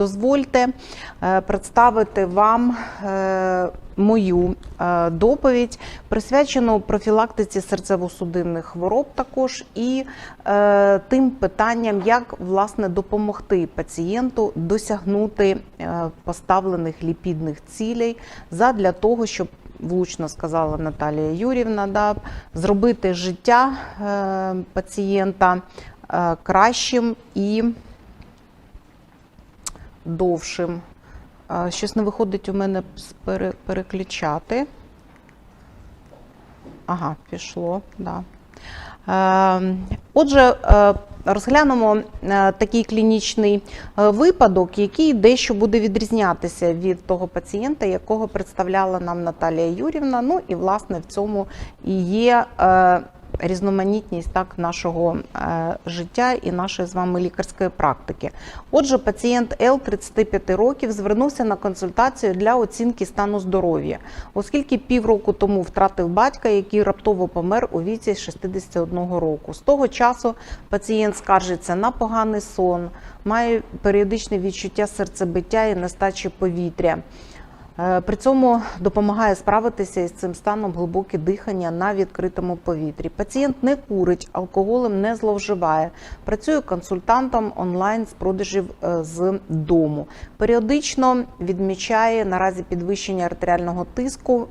Дозвольте е, представити вам е, мою е, доповідь, присвячену профілактиці серцево-судинних хвороб, також і тим питанням, як власне допомогти пацієнту досягнути поставлених ліпідних цілей задля того, щоб влучно сказала Наталія Юрівна, да, зробити життя пацієнта кращим і довшим. Щось не виходить у мене переключати. Ага, пішло, да. Е, Отже, е, розглянемо е, такий клінічний випадок, який дещо буде відрізнятися від того пацієнта, якого представляла нам Наталія Юрівна. Ну і власне в цьому і є різноманітність так нашого е, життя і нашої з вами лікарської практики. Отже, пацієнт Л 35 років звернувся на консультацію для оцінки стану здоров'я, оскільки півроку тому втратив батька, який раптово помер у віці 61 року. З того часу пацієнт скаржиться на поганий сон, має періодичне відчуття серцебиття і нестачі повітря. Е, При цьому допомагає справитися із цим станом глибоке дихання на відкритому повітрі. Пацієнт не курить, алкоголем не зловживає, працює консультантом онлайн з продажів е, з дому. Періодично відмічає наразі підвищення артеріального тиску,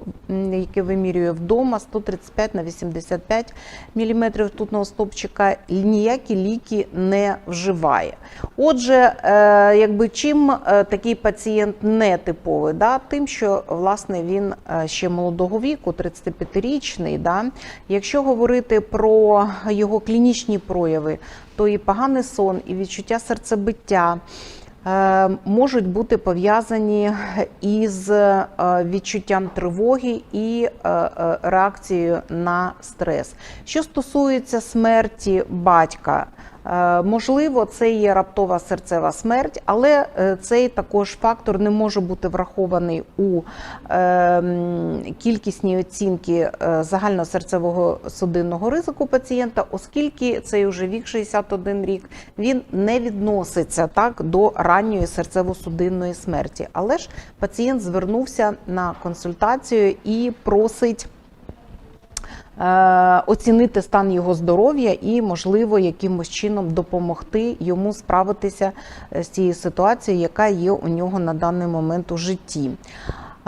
яке вимірює вдома 135 на 85 мм ртутного стопчика. Ніякі ліки не вживає. Отже, е, якби чим такий пацієнт не типовий, да, тим, що власне він е, ще молодого віку, 35-річний. Да. Якщо говорити про його клінічні прояви, то і поганий сон, і відчуття серцебиття. е, Можуть бути пов'язані із е, відчуттям тривоги і реакцією на стрес. Що стосується смерті батька, Можливо, це є раптова серцева смерть, але е, цей також фактор не може бути врахований у е, кількісній оцінки е, загального серцевого судинного ризику пацієнта, оскільки цей уже вік 61 рік він не відноситься так до ранньої серцево-судинної смерті. Але ж пацієнт звернувся на консультацію і просить е, оцінити стан його здоров'я і, можливо, якимось чином допомогти йому справитися е, з цією ситуацією, яка є у нього на даний момент у житті.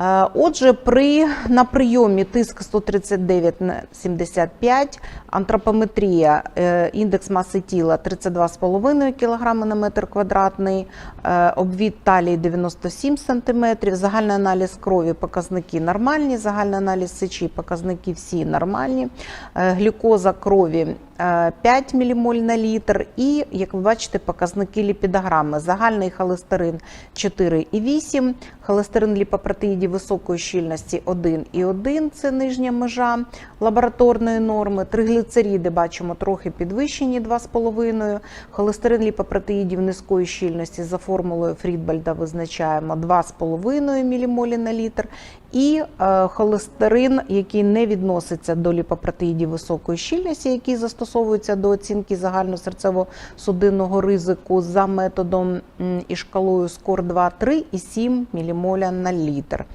Е, Отже, при на прийомі тиск 139 на 75, антропометрія, е, індекс маси тіла 32,5 кг на метр квадратний, е, обвід талії 97 см, загальний аналіз крові показники нормальні, загальний аналіз сечі показники всі нормальні, глюкоза крові е, 5 мілімоль на літр і, як ви бачите, показники ліпідограми. Загальний холестерин 4,8, холестерин ліпопротеїдів високої щільності 1,1, це нижня межа лабораторної норми. Тригліцеріди бачимо трохи підвищені 2,5. Холестерин ліпопротеїдів низької щільності за формулою Фрідбальда визначаємо 2,5 мілімолі на літр. І е, холестерин, який не відноситься до ліпопротеїдів високої щільності, які застосовуються до оцінки загальносерцево-судинного ризику за методом і шкалою скор 2, 3 і 7 мілімоля на літр.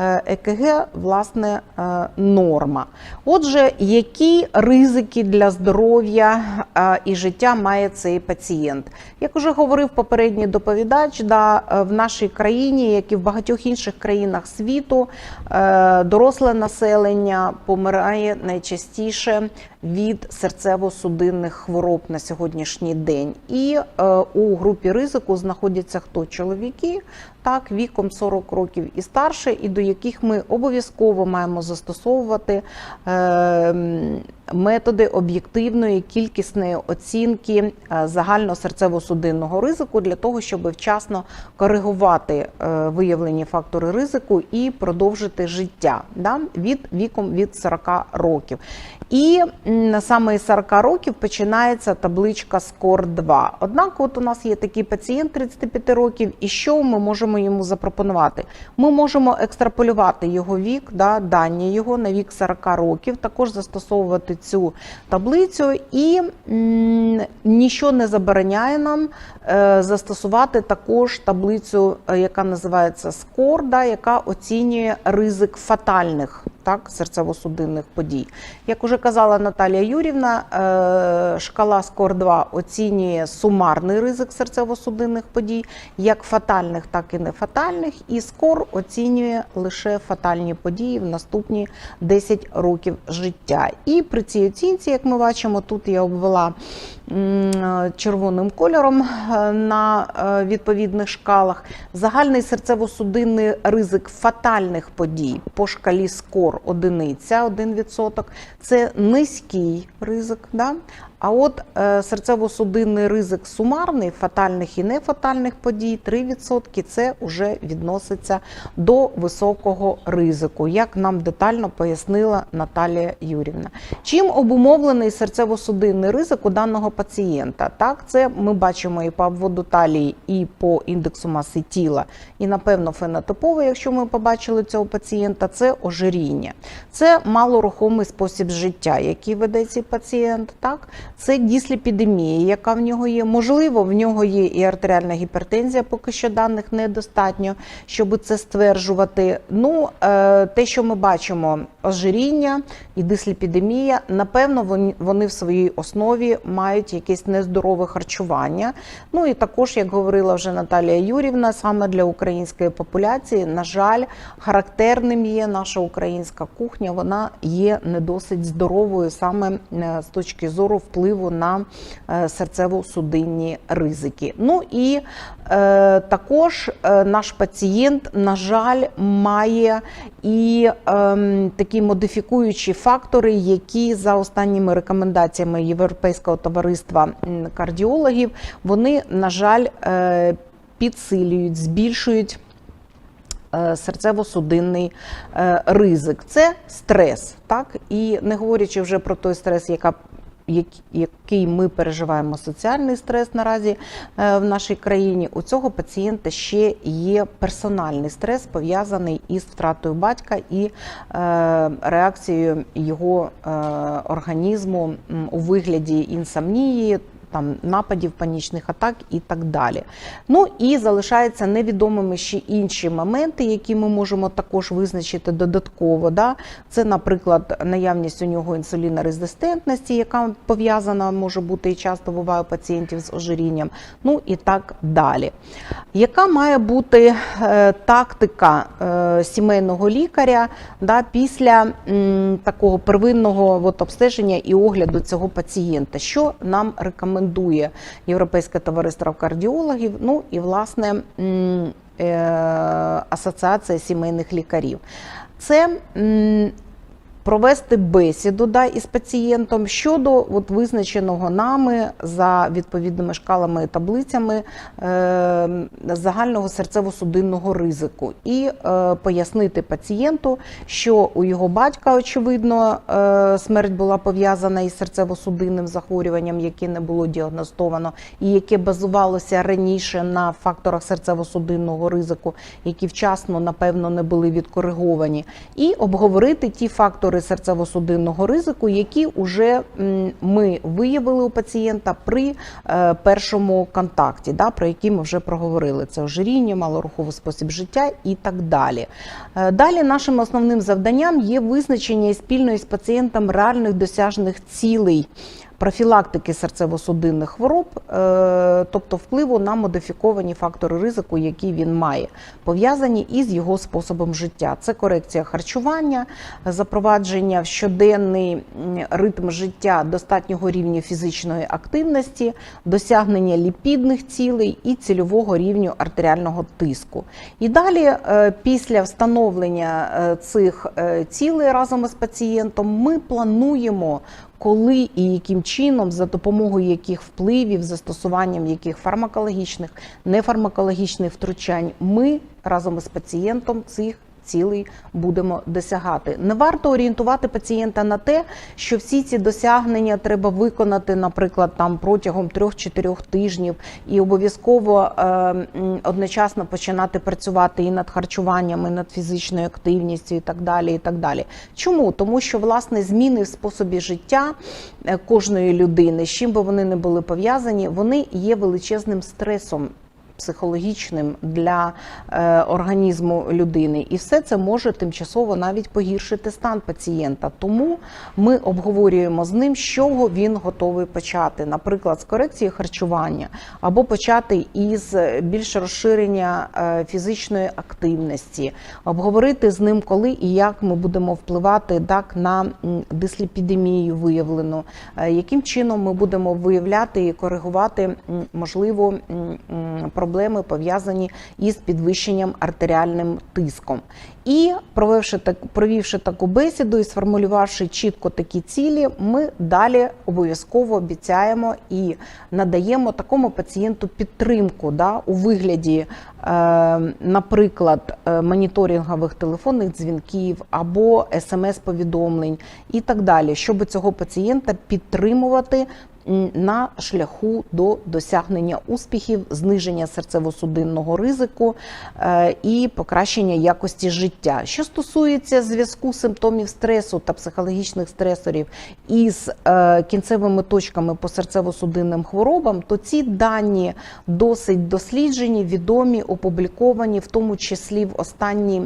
Е, ЕКГ, власне, е, норма. Отже, які ризики для здоров'я е, і життя має цей пацієнт? Як уже говорив попередній доповідач, да, в нашій країні, як і в багатьох інших країнах світу, доросле населення помирає найчастіше від серцево-судинних хвороб на сьогоднішній день. І у групі ризику знаходяться хто чоловіки, так віком 40 років і старше, і до яких ми обов'язково маємо застосовувати е, методи об'єктивної кількісної оцінки е, загального серцево-судинного ризику для того, щоб вчасно коригувати е, виявлені фактори ризику і продовжити життя да, від віком від 40 років. І саме із 40 років починається табличка скор 2 Однак, от у нас є такий пацієнт 35 років, і що ми можемо йому запропонувати? Ми можемо екстраполювати його вік, да, дані його на вік 40 років, також застосовувати цю таблицю, і ніщо не забороняє нам е, застосувати також таблицю, е, яка називається Скорда, яка оцінює ризик фатальних так, серцево-судинних подій. Як уже казала Наталія Юрівна, е, шкала SCORE 2 оцінює сумарний ризик серцево-судинних подій, як фатальних, так і нефатальних, і SCORE оцінює лише фатальні події в наступні 10 років життя. І при цій оцінці, як ми бачимо, тут я обвела червоним кольором е, на е, відповідних шкалах. Загальний серцево-судинний ризик фатальних подій по шкалі СКОР одиниця, 1%. Це низький ризик. Да? А от е, серцево-судинний ризик сумарний, фатальних і нефатальних подій 3%. Це вже відноситься до високого ризику, як нам детально пояснила Наталія Юрівна. Чим обумовлений серцево-судинний ризик у даного пацієнта? Так, це ми бачимо і по обводу талії, і по індексу маси тіла, і напевно фенотипово, якщо ми побачили цього пацієнта, це ожиріння, це малорухомий спосіб життя, який веде цей пацієнт. Так, це дісліпідемія, яка в нього є. Можливо, в нього є і артеріальна гіпертензія, поки що даних недостатньо, щоб це стверджувати. Ну, е, те, що ми бачимо, ожиріння і дисліпідемія, напевно, вони- в своїй основі мають якесь нездорове харчування. Ну і також, як говорила вже Наталія Юрівна, саме для української популяції, на жаль, характерним є наша українська кухня. Вона є не досить здоровою саме е, з точки зору впливу на е, серцево-судинні ризики. Ну і е, також е, наш пацієнт, на жаль, має і ем, такі модифікуючі фактори, які за останніми рекомендаціями Європейського товариства кардіологів, вони, на жаль, підсилюють, збільшують. Серцево-судинний ризик це стрес, так і не говорячи вже про той стрес, яка як- який ми переживаємо соціальний стрес наразі е, в нашій країні, у цього пацієнта ще є персональний стрес, пов'язаний із втратою батька і е, реакцією його е, організму у вигляді інсомнії. Там нападів, панічних атак і так далі. Ну і залишаються невідомими ще інші моменти, які ми можемо також визначити додатково. Да? Це, наприклад, наявність у нього інсулінорезистентності, яка пов'язана може бути і часто буває у пацієнтів з ожирінням. Ну і так далі. Яка має бути е, тактика е, сімейного лікаря да, після такого первинного от, обстеження і огляду цього пацієнта? Що нам рекомендує Європейське товариство кардіологів? Ну і власне е, Асоціація сімейних лікарів? Це провести бесіду да, із пацієнтом щодо от, визначеного нами за відповідними шкалами і таблицями е, загального серцево-судинного ризику. І е, пояснити пацієнту, що у його батька, очевидно, е, смерть була пов'язана із серцево-судинним захворюванням, яке не було діагностовано, і яке базувалося раніше на факторах серцево-судинного ризику, які вчасно, напевно, не були відкориговані, і обговорити ті фактори серцево-судинного ризику, які вже ми виявили у пацієнта при е, першому контакті, да, про які ми вже проговорили. Це ожиріння, малоруховий спосіб життя і так далі. Е, Далі нашим основним завданням є визначення спільної з пацієнтом реальних досяжних цілей профілактики серцево-судинних хвороб, е, тобто впливу на модифіковані фактори ризику, які він має, пов'язані із його способом життя. Це корекція харчування, запровадження в щоденний ритм життя достатнього рівня фізичної активності, досягнення ліпідних цілей і цільового рівню артеріального тиску. І далі, е, після встановлення е, цих цілей разом із пацієнтом, ми плануємо коли і яким чином, за допомогою яких впливів, застосуванням яких фармакологічних, нефармакологічних втручань, ми разом із пацієнтом цих цілей будемо досягати. Не варто орієнтувати пацієнта на те, що всі ці досягнення треба виконати, наприклад, там протягом 3-4 тижнів, і обов'язково е, одночасно починати працювати і над харчуванням, і над фізичною активністю, і так далі. І так далі. Чому? Тому що власне зміни в способі життя е, кожної людини, з чим би вони не були пов'язані, вони є величезним стресом. Психологічним для е, організму людини, і все це може тимчасово навіть погіршити стан пацієнта. Тому ми обговорюємо з ним, з чого він готовий почати, наприклад, з корекції харчування, або почати із більш розширення е, фізичної активності, обговорити з ним, коли і як ми будемо впливати так на дисліпідемію виявлену, е, яким чином ми будемо виявляти і коригувати можливо м, проблеми пов'язані із підвищенням артеріальним тиском. І провівши так, провівши таку бесіду і сформулювавши чітко такі цілі, ми далі обов'язково обіцяємо і надаємо такому пацієнту підтримку да, у вигляді, е, наприклад, е, моніторингових телефонних дзвінків або смс-повідомлень і так далі, щоб цього пацієнта підтримувати на шляху до досягнення успіхів, зниження серцево-судинного ризику е, і покращення якості життя. Що стосується зв'язку симптомів стресу та психологічних стресорів із е, кінцевими точками по серцево-судинним хворобам, то ці дані досить досліджені, відомі, опубліковані, в тому числі в останній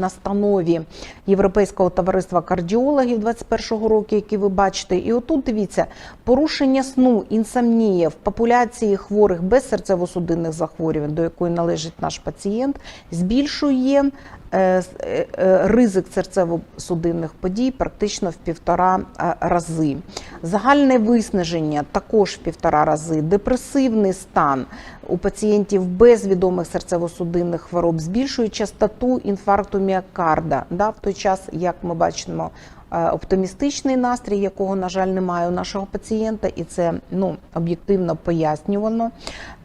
настанові Європейського товариства кардіологів 21-го року, які ви бачите. І отут дивіться порушення сну, інсомнія в популяції хворих без серцево-судинних захворювань, до якої належить наш пацієнт, збільшує е, е, е, ризик серцево-судинних подій практично в півтора рази. Загальне виснаження також в півтора рази. Депресивний стан у пацієнтів без відомих серцево-судинних хвороб збільшує частоту інфаркту міокарда. Да, в той час, як ми бачимо, оптимістичний настрій, якого, на жаль, немає у нашого пацієнта, і це ну, об'єктивно пояснювано.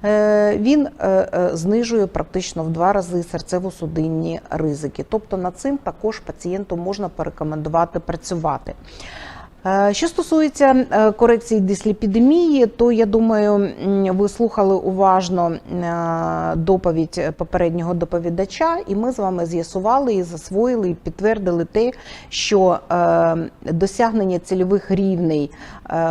Е, Він е, е, знижує практично в два рази серцево-судинні ризики. Тобто над цим також пацієнту можна порекомендувати працювати. Е, Що стосується е, корекції дисліпідемії, то я думаю, ви слухали уважно е, доповідь попереднього доповідача, і ми з вами з'ясували і засвоїли і підтвердили те, що досягнення цільових рівней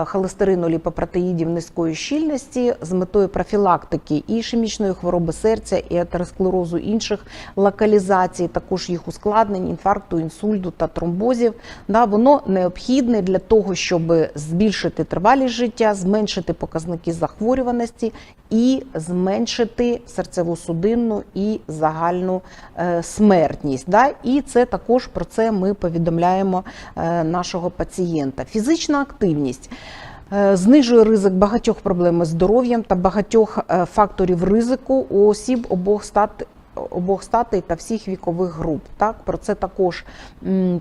холестерину ліпопротеїдів низької щільності з метою профілактики ішемічної хвороби серця, і атеросклерозу інших локалізацій, також їх ускладнень, інфаркту, інсульту та тромбозів, воно необхідне для того, щоб збільшити тривалість життя, зменшити показники захворюваності і зменшити серцево-судинну і загальну е, смертність. Да? І це також про це ми повідомляємо е, нашого пацієнта. Фізична активність. е, Знижує ризик багатьох проблем із здоров'ям та багатьох факторів ризику у осіб обох стат обох статей та всіх вікових груп. Так про це також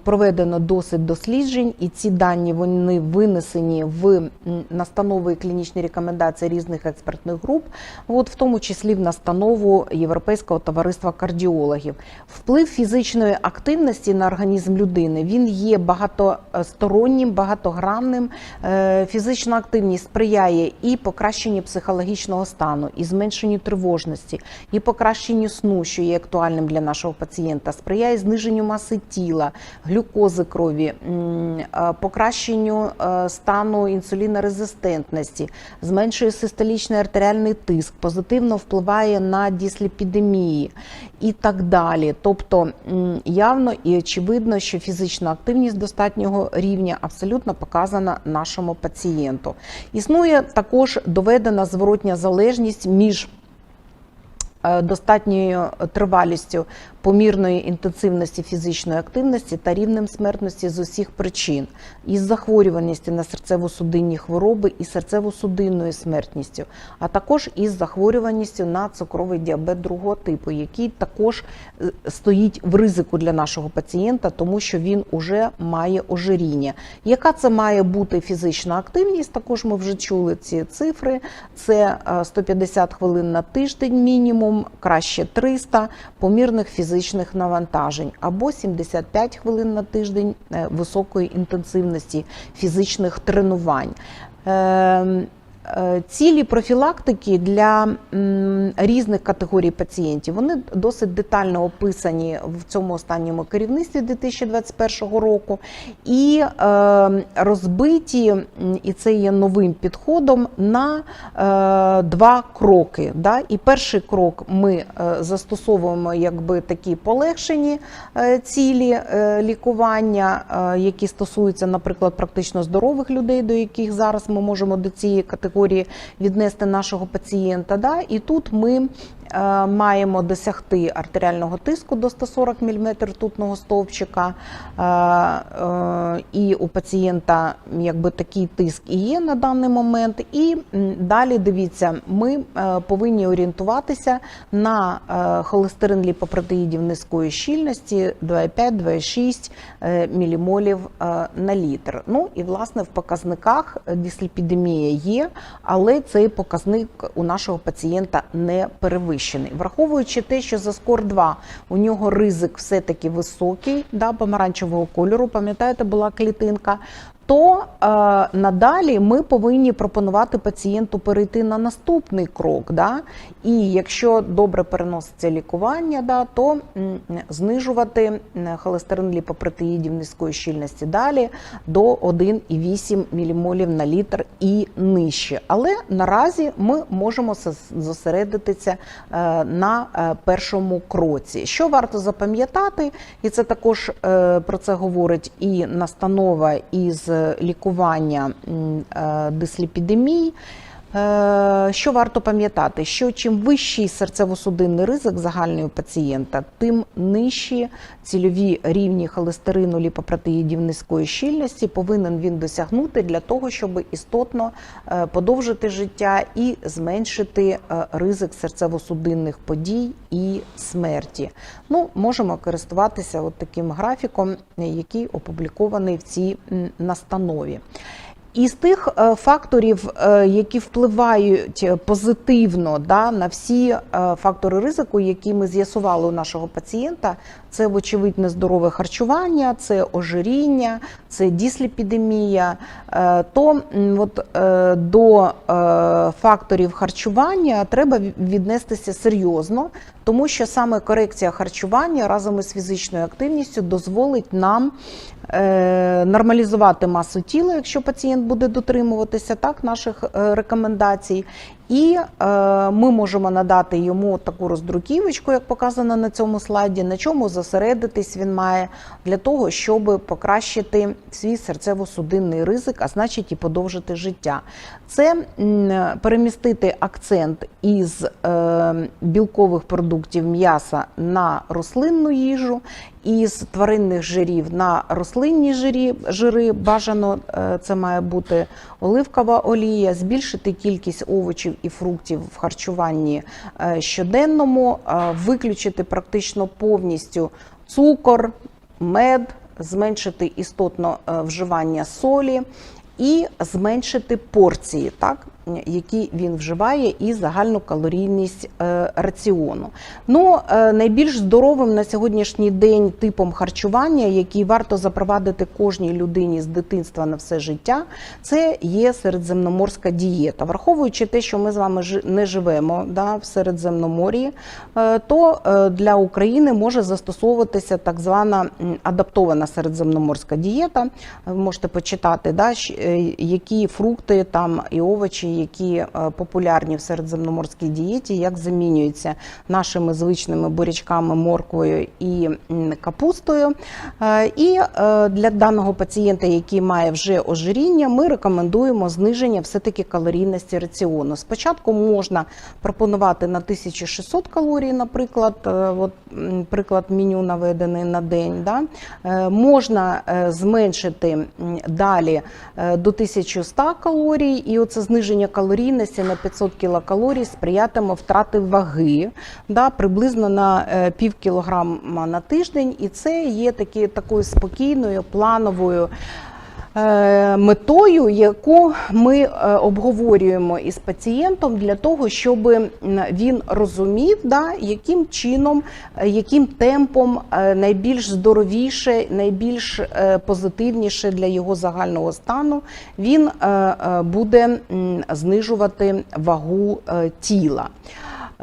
проведено досить досліджень, і ці дані вони винесені в настанови клінічні рекомендації різних експертних груп, от в тому числі в настанову Європейського товариства кардіологів. Вплив фізичної активності на організм людини він є багатостороннім, багатогранним. Е, Фізична активність сприяє і покращенню психологічного стану, і зменшенню тривожності, і покращенню сну, що є актуальним для нашого пацієнта, сприяє зниженню маси тіла, глюкози крові, е, покращенню е, стану інсулінорезистентності, зменшує систолічний артеріальний тиск, позитивно впливає на дисліпідемії і так далі. Тобто явно і очевидно, що фізична активність достатнього рівня абсолютно показана нашому пацієнту. Існує також доведена зворотня залежність між достатньою тривалістю помірної інтенсивності фізичної активності та рівнем смертності з усіх причин, із захворюваністю на серцево-судинні хвороби і серцево-судинною смертністю, а також із захворюваністю на цукровий діабет другого типу, який також е, стоїть в ризику для нашого пацієнта, тому що він уже має ожиріння. Яка це має бути фізична активність? Також ми вже чули ці цифри. Це е, 150 хвилин на тиждень мінімум. Мінімум, краще 300 помірних фізичних навантажень або 75 хвилин на тиждень е, високої інтенсивності фізичних тренувань. Е, Цілі профілактики для різних категорій пацієнтів вони досить детально описані в цьому останньому керівництві 2021 року і е, розбиті, і це є новим підходом на е, два кроки. І перший крок ми застосовуємо якби такі полегшені цілі лікування, які стосуються, наприклад, практично здорових людей, до яких зараз ми можемо до цієї категорії віднести нашого пацієнта. Да? І тут ми маємо досягти артеріального тиску до 140 мм ртутного стовпчика. Е, е, і у пацієнта якби такий тиск і є на даний момент. І далі дивіться, ми е, повинні орієнтуватися на е, холестерин ліпопротеїдів низької щільності 2,5-2,6 е, мілімолів е, на літр. Ну і власне в показниках дисліпідемія є, але цей показник у нашого пацієнта не перевищений. Враховуючи те, що за скор 2 у нього ризик все-таки високий, да, помаранчевого кольору, пам'ятаєте, була клітинка. То е, надалі ми повинні пропонувати пацієнту перейти на наступний крок. Да? І якщо добре переноситься лікування, да, то знижувати холестерин ліпопротеїдів низької щільності далі до 1,8 мілімолів на літр і нижче. Але наразі ми можемо зосередитися е, на е, першому кроці. Що варто запам'ятати, і це також про це говорить і настанова із лікування е, дисліпідемій. Е, Що варто пам'ятати, що чим вищий серцево-судинний ризик загальний у пацієнта, тим нижчі цільові рівні холестерину ліпопротеїдів низької щільності повинен він досягнути для того, щоб істотно е, подовжити життя і зменшити е, ризик серцево-судинних подій і смерті. Ну, можемо користуватися от таким графіком, який опублікований в цій настанові. Із тих е, факторів, е, які впливають е, позитивно да, на всі фактори ризику, які ми з'ясували у нашого пацієнта, це вочевидь нездорове харчування, це ожиріння, це дісліпідемія. Е, То от, е, до е, факторів харчування треба віднестися серйозно, тому що саме корекція харчування разом із фізичною активністю дозволить нам нормалізувати масу тіла, якщо пацієнт буде дотримуватися так наших рекомендацій. І е, ми можемо надати йому таку роздруківочку, як показано на цьому слайді, на чому зосередитись він має для того, щоб покращити свій серцево-судинний ризик, а значить і подовжити життя. Це перемістити акцент із е, білкових продуктів м'яса на рослинну їжу, із тваринних жирів на рослинні жирі, жири. Бажано е, це має бути оливкова олія, збільшити кількість овочів і фруктів в харчуванні е, щоденному, е, виключити практично повністю цукор, мед, зменшити істотно вживання солі і зменшити порції, так, які він вживає, і загальну калорійність е, раціону. Ну, е, найбільш здоровим на сьогоднішній день типом харчування, який варто запровадити кожній людині з дитинства на все життя, це є середземноморська дієта. Враховуючи те, що ми з вами не живемо да, в Середземномор'ї, е, то для України може застосовуватися так звана адаптована середземноморська дієта. Ви можете почитати, да, які фрукти там і овочі, які е, популярні в середземноморській дієті, як замінюються нашими звичними бурячками, морквою і капустою. Е, І е, для даного пацієнта, який має вже ожиріння, ми рекомендуємо зниження все-таки калорійності раціону. Спочатку можна пропонувати на 1600 калорій, наприклад, от, приклад меню наведений на день. Да? Можна зменшити далі до 1100 калорій, і оце зниження калорійності на 500 кілокалорій сприятиме втрати ваги да, приблизно на е, пів кілограма на тиждень, і це є такі, такою спокійною плановою метою, яку ми е, обговорюємо із пацієнтом для того, щоб він розумів, да, яким чином, е, яким темпом е, найбільш здоровіше, найбільш е, позитивніше для його загального стану він е, е, буде знижувати вагу е, тіла.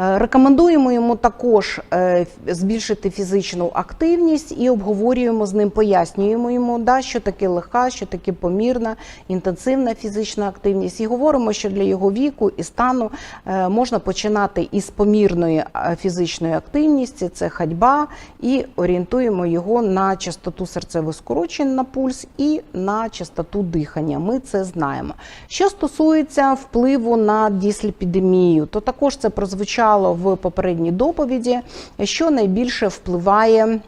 Е, Рекомендуємо йому також е, збільшити фізичну активність і обговорюємо з ним, пояснюємо йому, да, що таке легка, що таке помірна, інтенсивна фізична активність. І говоримо, що для його віку і стану е, можна починати із помірної фізичної активності, це ходьба, і орієнтуємо його на частоту серцевих скорочень на пульс і на частоту дихання. Ми це знаємо. Що стосується впливу на дісліпідемію, то також це прозвучало в попередній доповіді, що найбільше впливає.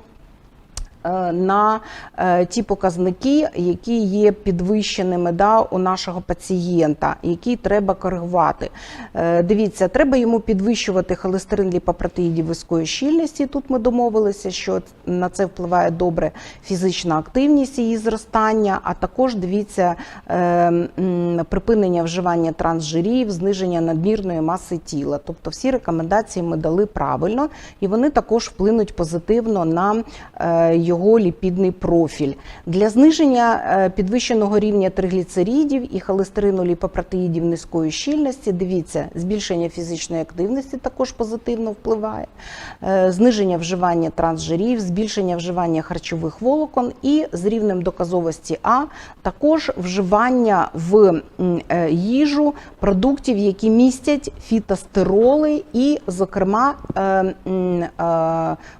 Е, На е, ті показники, які є підвищеними да, у нашого пацієнта, які треба коригувати. Е, Дивіться, треба йому підвищувати холестерин ліпопротеїдів вузької щільності. Тут ми домовилися, що на це впливає добре фізична активність її зростання, а також дивіться припинення вживання трансжирів, зниження надмірної маси тіла. Тобто всі рекомендації ми дали правильно, і вони також вплинуть позитивно на е, його ліпідний профіль. Для зниження е, підвищеного рівня тригліцеридів і холестерину ліпопротеїдів низької щільності, дивіться, збільшення фізичної активності також позитивно впливає, Е, зниження вживання трансжирів, збільшення вживання харчових волокон і з рівнем доказовості А також вживання в е, їжу продуктів, які містять фітостероли і, зокрема,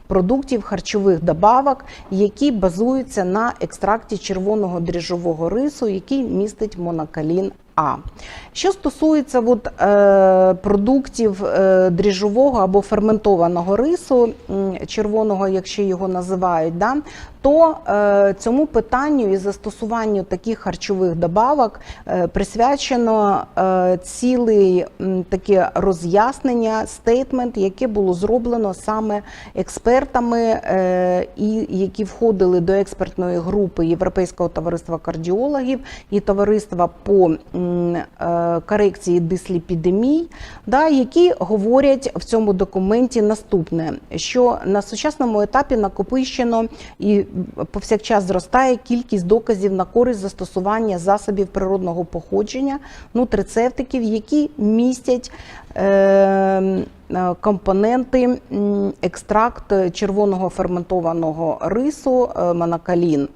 продуктів харчових добавок, які базуються на екстракті червоного дріжджового рису, який містить монокалін А. Що стосується от, е, продуктів е, дріжджового або ферментованого рису, червоного, якщо його називають, да, то е, цьому питанню і застосуванню таких харчових добавок е, присвячено е, ціле таке роз'яснення, стейтмент, яке було зроблено саме експертами, е, і які входили до експертної групи Європейського товариства кардіологів і товариства по корекції дисліпідемій, да, які говорять в цьому документі наступне: що на сучасному етапі накопичено і повсякчас зростає кількість доказів на користь застосування засобів природного походження, нутрицептиків, які містять. Е, е, Компоненти екстракт червоного ферментованого рису е, монокалін.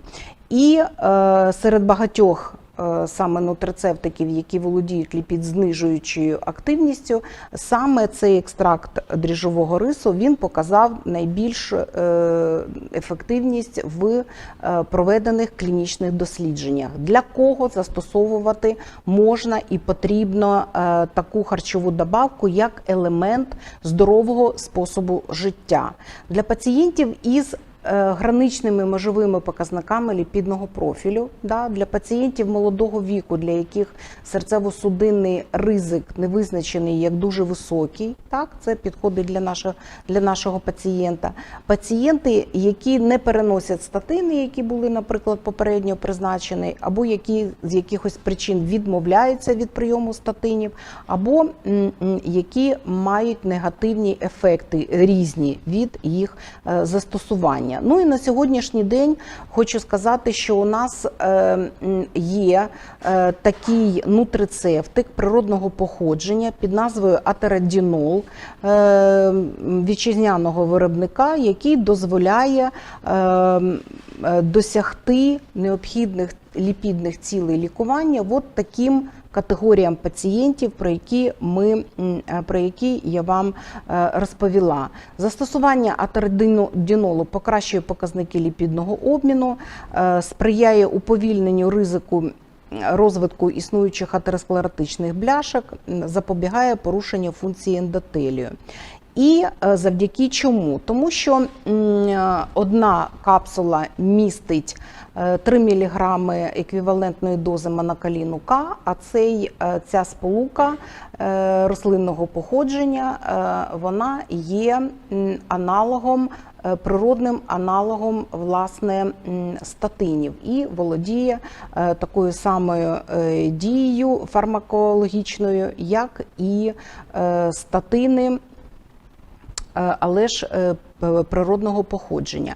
І е, серед багатьох е, саме нутрицептиків, які володіють ліпідзнижуючою активністю, саме цей екстракт дріжджового рису він показав найбільш е, ефективність в е, проведених клінічних дослідженнях. Для кого застосовувати можна і потрібно е, таку харчову добавку як елемент здорового способу життя для пацієнтів із е, граничними межовими показниками ліпідного профілю да, для пацієнтів молодого віку, для яких серцево-судинний ризик не визначений як дуже високий. Так, це підходить для нашого, для нашого пацієнта. Пацієнти, які не переносять статини, які були, наприклад, попередньо призначені, або які з якихось причин відмовляються від прийому статинів, або які мають негативні ефекти різні від їх е, застосування. Ну і на сьогоднішній день хочу сказати, що у нас е, є е, такий нутрицептик природного походження під назвою атерадінол е, вітчизняного виробника, який дозволяє досягти необхідних ліпідних цілей лікування от таким категоріям пацієнтів, про які ми е, про які я вам е, розповіла. Застосування атеродинолу покращує показники ліпідного обміну, е, сприяє уповільненню ризику. Розвитку існуючих атеросклеротичних бляшок запобігає порушенню функції ендотелію. І е, завдяки чому? Тому що е, одна капсула містить е, 3 мг еквівалентної дози монокаліну К, а цей, е, ця сполука е, рослинного походження е, вона є аналогом. е, Природним аналогом власне статинів і володіє е, такою самою е, дією фармакологічною, як і е, статини е, але ж е, природного походження.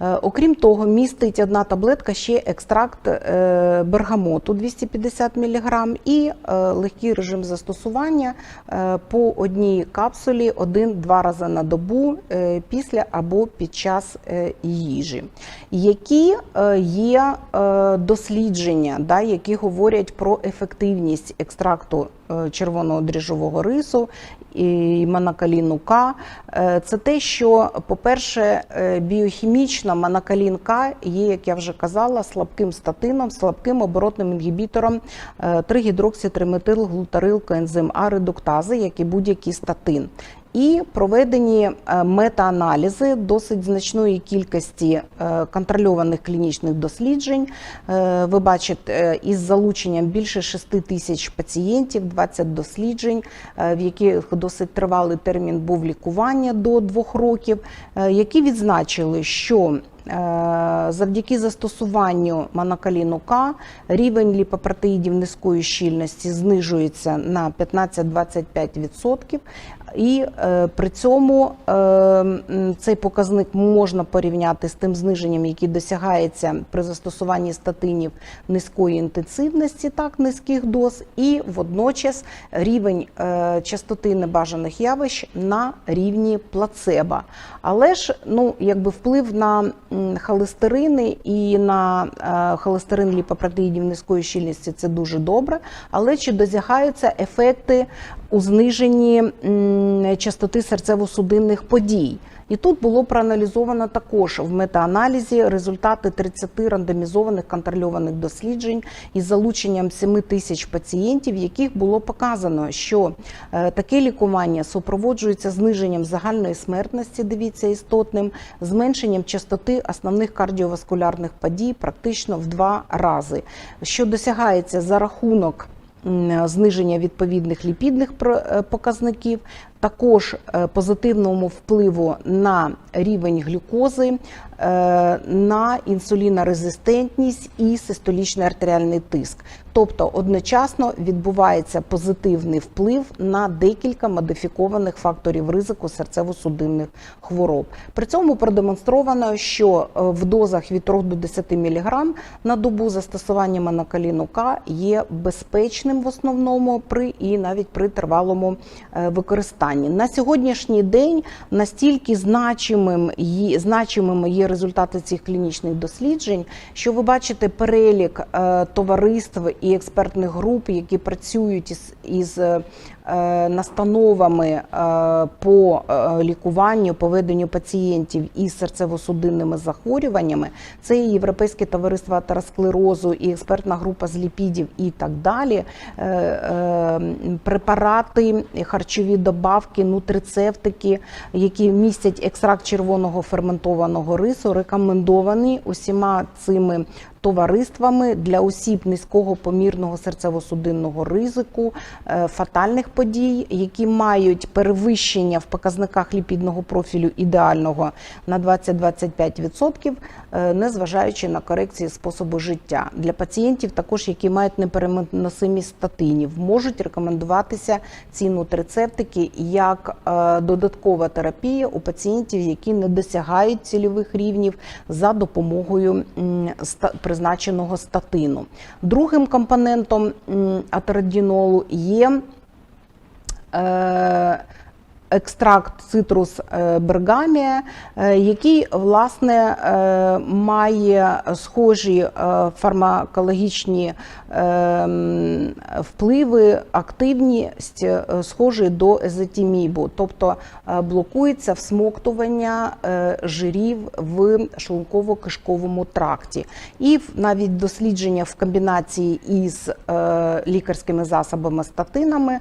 Е, Окрім того, містить одна таблетка ще екстракт е, бергамоту 250 мг і е, легкий режим застосування е, по одній капсулі один-два рази на добу е, після або під час е, їжі. Які е, є е, дослідження, які говорять про ефективність екстракту е, червоного дріжового рису і монокаліну К. Е, Це те, що, по-перше, біохімічна біохімічно монокалін К є, як я вже казала, слабким статином, слабким оборотним інгібітором 3-гідрокситриметил глутарил коензим А редуктази, як і будь-який статин. І проведені е, мета-аналізи досить значної кількості е, контрольованих клінічних досліджень. Е, Ви бачите, із залученням більше 6 тисяч пацієнтів, 20 досліджень, в яких досить тривалий термін був лікування до 2 років, які відзначили, що завдяки застосуванню монокаліну К рівень ліпопротеїдів низької щільності знижується на 15-25%. І е, при цьому е, цей показник можна порівняти з тим зниженням, яке досягається при застосуванні статинів низької інтенсивності, так низьких доз, і водночас рівень е, частоти небажаних явищ на рівні плацебо. Але ж ну, якби вплив на холестерини і на е, холестерин ліпопротеїдів низької щільності це дуже добре. Але чи досягаються ефекти у зниженні частоти серцево-судинних подій? І тут було проаналізовано також в метааналізі результати 30 рандомізованих контрольованих досліджень із залученням 7 тисяч пацієнтів, яких було показано, що е, таке лікування супроводжується зниженням загальної смертності, дивіться істотним, зменшенням частоти основних кардіоваскулярних подій практично в два рази, що досягається за рахунок зниження відповідних ліпідних е, показників, також е, позитивному впливу на рівень глюкози, е, на інсулінорезистентність і систолічний артеріальний тиск. Тобто одночасно відбувається позитивний вплив на декілька модифікованих факторів ризику серцево-судинних хвороб. При цьому продемонстровано, що е, в дозах від 3 до 10 мг на добу застосування монокаліну К є безпечним в основному при і навіть при тривалому е, використанні. На сьогоднішній день настільки значимим є, значимими є результати цих клінічних досліджень, що ви бачите перелік е, товариств і експертних груп, які працюють із, із е, настановами е, по е, лікуванню, поведенню пацієнтів із серцево-судинними захворюваннями. Це і Європейське товариство атеросклерозу, і експертна група з ліпідів, і так далі. Е, е, Препарати, харчові добавки, нутрицептики, які містять екстракт червоного ферментованого рису, рекомендовані усіма цими товариствами для осіб низького помірного серцево-судинного ризику, е, фатальних подій, які мають перевищення в показниках ліпідного профілю ідеального на 20-25%, е, незважаючи на корекції способу життя. Для пацієнтів, також які мають непереносимість статинів, можуть рекомендуватися ці нутрицептики як е, додаткова терапія у пацієнтів, які не досягають цільових рівнів за допомогою ста- призначеного статину. Другим компонентом атеродінолу є е, екстракт цитрус е, бергамія, е, який власне е, має схожі фармакологічні впливи, активність схожі до езотімібу, тобто блокується всмоктування жирів в шлунково-кишковому тракті. І навіть дослідження в комбінації із лікарськими засобами статинами,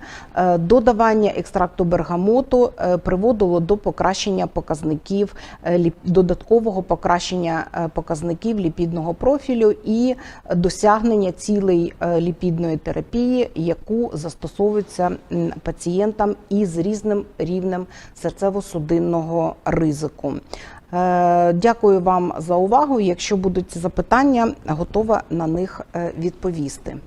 додавання екстракту бергамоту е, приводило до покращення показників е, додаткового покращення е, показників ліпідного профілю і досягнення цілей ліпідної терапії, яку застосовується пацієнтам із різним рівнем серцево-судинного ризику. Дякую вам за увагу. Якщо будуть запитання, готова на них відповісти.